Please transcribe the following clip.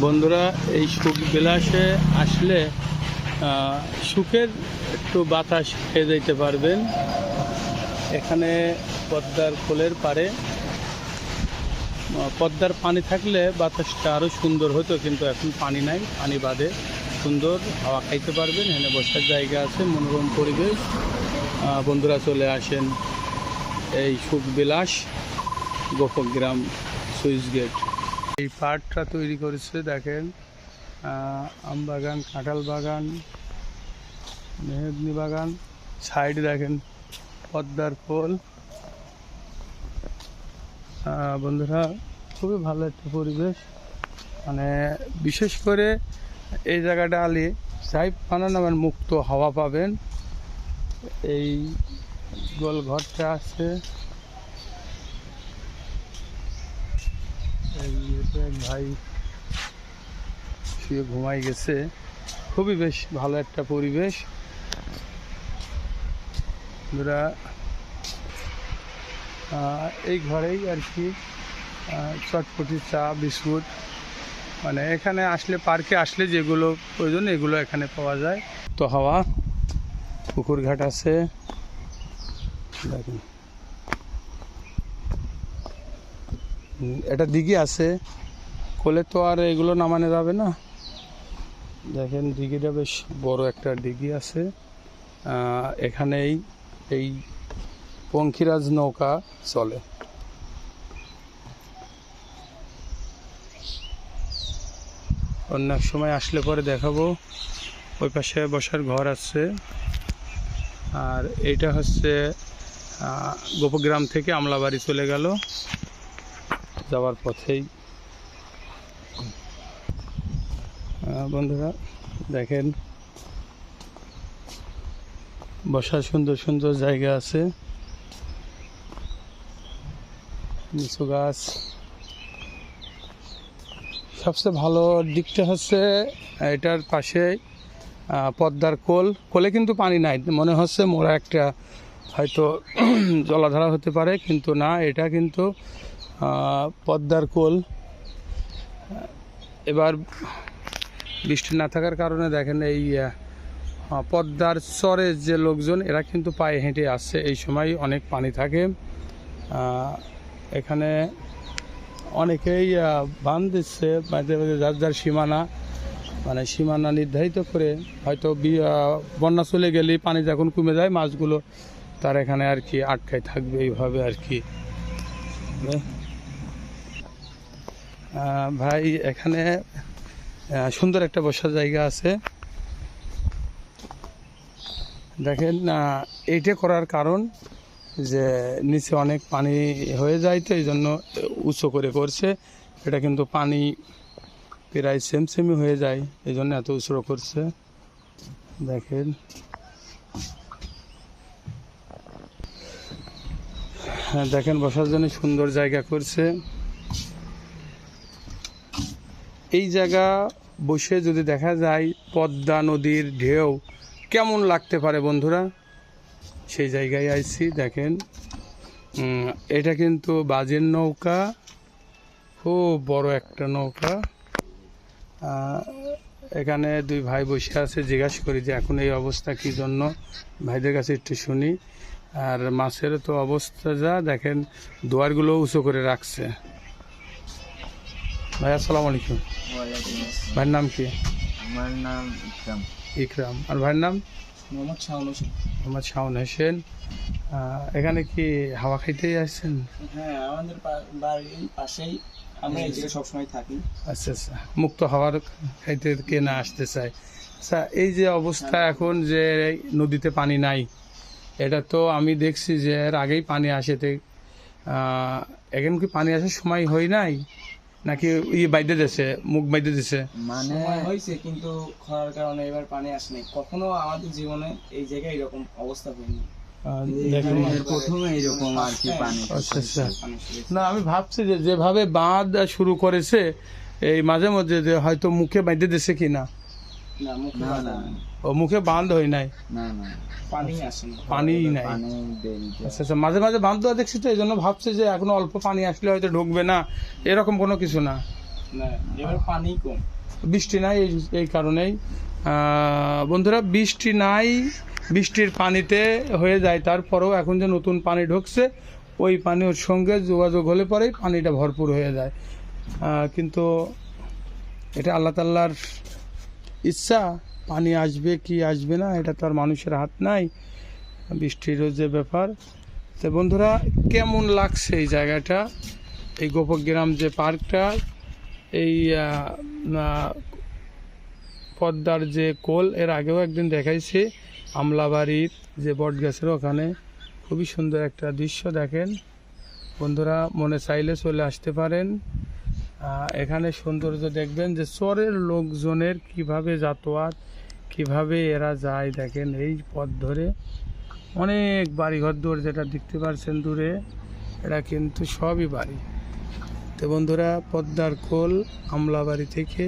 বন্ধুরা, এই সুখ বিলাসে আসলে সুখের একটু বাতাস খেয়ে যেতে পারবেন। এখানে পদ্মার কোলের পারে পদ্মার পানি থাকলে বাতাসটা আরও সুন্দর হতো, কিন্তু এখন পানি নাই, পানি বাদে সুন্দর হাওয়া খাইতে পারবেন। এখানে বসার জায়গা আছে, মনোরম পরিবেশ। বন্ধুরা চলে আসেন এই সুখ বিলাস গোপগ্রাম সুইচ গেট। এই পার্কটা তৈরি করেছে, দেখেন আম বাগান, কাঁঠাল বাগান, মেহগনি বাগান, সাইড দেখেন, পদ্মার পোল বন্ধুরা, খুবই ভালো একটা পরিবেশ। মানে বিশেষ করে এই জায়গাটা আলি সাইড বানানো আমার মুক্ত হাওয়া পাবেন। এই গোল ঘরটা আছে এই এটা এক ভাই শুয়ে ঘুমাই গেছে। খুবই বেশ ভালো একটা পরিবেশ। আহ, এই ঘরেই আর কি চটপটি চা বিস্কুট মানে এখানে আসলে পার্কে আসলে যেগুলো প্রয়োজন এগুলো এখানে পাওয়া যায়। তো হাওয়া পুকুর ঘাট আছে। দেখুন। এটা দিঘি আছে। কোলে তো আর এগুলো নামানো যাবে না। দেখেন দিঘিটা বেশ বড় একটা দিঘি আছে। এখানেই এই পঙ্খিরাজ নৌকা চলে। অন্য এক সময় আসলে পরে দেখাবো। ওই পাশে বসার ঘর আছে। আর এইটা হচ্ছে গোপগ্রাম থেকে আমলাবাড়ি চলে গেল। যাওয়ার পথেই। বন্ধুরা, দেখেন, বসার সুন্দর সুন্দর জায়গা আছে। লিচু গাছ। সবচেয়ে ভালো দিকটা হচ্ছে এটার পাশে পদ্মার কোল। কোলে কিন্তু পানি নাই, মনে হচ্ছে মোরা একটা হয়তো জলাধারা হতে পারে, কিন্তু না, এটা কিন্তু পদ্মার কোল। এবার বৃষ্টি না থাকার কারণে দেখেন এই পদ্মার চরের যে লোকজন, এরা কিন্তু পায়ে হেঁটে আসছে। এই সময় অনেক পানি থাকে। এখানে অনেকেই বাঁধ দিচ্ছে, মাঝে মাঝে যার যার সীমানা মানে সীমানা নির্ধারিত করে হয়তো বন্যা চলে গেলেই পানি যখন কমে যায়, মাছগুলো তার এখানে আর কি আটকায় থাকবে, এইভাবে আর কি। ভাই এখানে সুন্দর একটা বসার জায়গা আছে। দেখেন আহ, এইটা করার কারণ যে নিচে অনেক পানি হয়ে যায় তো এই জন্য উঁচু করে করছে। এটা কিন্তু পানি প্রায় সেম সেমই হয়ে যায় এই জন্য এত উঁচু করছে। দেখেন। হ্যাঁ দেখেন বসার জন্য সুন্দর জায়গা করছে। এই জায়গা বসে যদি দেখা যায় পদ্মা নদীর ঢেউ, কেমন লাগতে পারে বন্ধুরা? সেই জায়গায় আইছি, দেখেন। এটা কিন্তু বাজের নৌকা, খুব বড় একটা নৌকা। এখানে দুই ভাই বসে আছে, জিজ্ঞাসা করি যে এখন এই অবস্থা কি জন্য? ভাইদের কাছে একটু শুনি। আর মাছের তো অবস্থা যা, দেখেন, দুয়ারগুলো উঁচু করে রাখছে। ভাই আসসালামু আলাইকুম। ভাইয়ের নাম কি? আমার নাম ইকরাম। ইকরাম। আর ভাইয়ের নাম? মোহাম্মদ শাহুল হোসেন। মোহাম্মদ শাওন হোসেন। এখানে কি হাওয়া খাইতেই আসছেন? হ্যাঁ আমাদের বাড়ির পাশেই আমরা এই জায়গায় সবসময় থাকি। আচ্ছা আচ্ছা। মুক্ত হওয়ার খাইতে কে না আসতে চায়। আচ্ছা এই যে অবস্থা এখন যে নদীতে পানি নাই এটা তো আমি দেখছি যে এর আগেই পানি আসে তে এখন কি পানি আসার সময় হয় নাই? নাকি ই বাইদে দিছে মুখ বাইদে দিছে? মানে হয়েছে কিন্তু খরার কারণে এবার পানি আসেনি। কখনো আমাদের জীবনে এই জায়গায় এরকম অবস্থা হয়নি। আহ, দেখুন। প্রথমে এরকম আর কি পানি আচ্ছা আচ্ছা। না আমি ভাবছি যে যেভাবে বাঁধ শুরু করেছে এই মাঝে মধ্যে যে হয়তো মুখে বাইদে দিছে কি না না। ও মুখে বাঁধ হয় নাই? না না। পানি আসেনি নাই? আচ্ছা আচ্ছা মাঝে মাঝে বাঁধ দেওয়া দেখছি তো এই জন্য ভাবছি যে এখনও অল্প পানি আসলে হয়তো ঢুকবে না। এরকম কোনো কিছু না? না এবার পানি কম। বৃষ্টি নাই এই এই কারণেই। বন্ধুরা বৃষ্টি নাই বৃষ্টির পানিতে হয়ে যায়। তারপরেও এখন যে নতুন পানি ঢুকছে ওই পানি ওর সঙ্গে যোগাযোগ হলে পরেই পানিটা ভরপুর হয়ে যায়। কিন্তু এটা আল্লাহ তাল্লার ইচ্ছা, পানি আসবে কি আসবে না, এটা তো আর মানুষের হাত নাই। বৃষ্টিরও যে ব্যাপার। তো বন্ধুরা, কেমন লাগছে এই জায়গাটা? এই গোপগ্রাম যে পার্কটা, এই পদ্মার যে কোল, এর আগেও একদিন দেখাইছি। আমলাবাড়ির যে বট গাছের ওখানে। খুবই সুন্দর একটা দৃশ্য দেখেন। বন্ধুরা, মনে চাইলে চলে আসতে পারেন। এখানে সৌন্দর্য দেখবেন যে চরের লোকজনের কীভাবে যাতায়াত, কীভাবে এরা যায় দেখেন, এই পথ ধরে অনেক বাড়িঘর দূর যেটা দেখতে পাচ্ছেন দূরে, এরা কিন্তু সবই বাড়ি। তো বন্ধুরা, পদ্মার কোল আমলাবাড়ি থেকে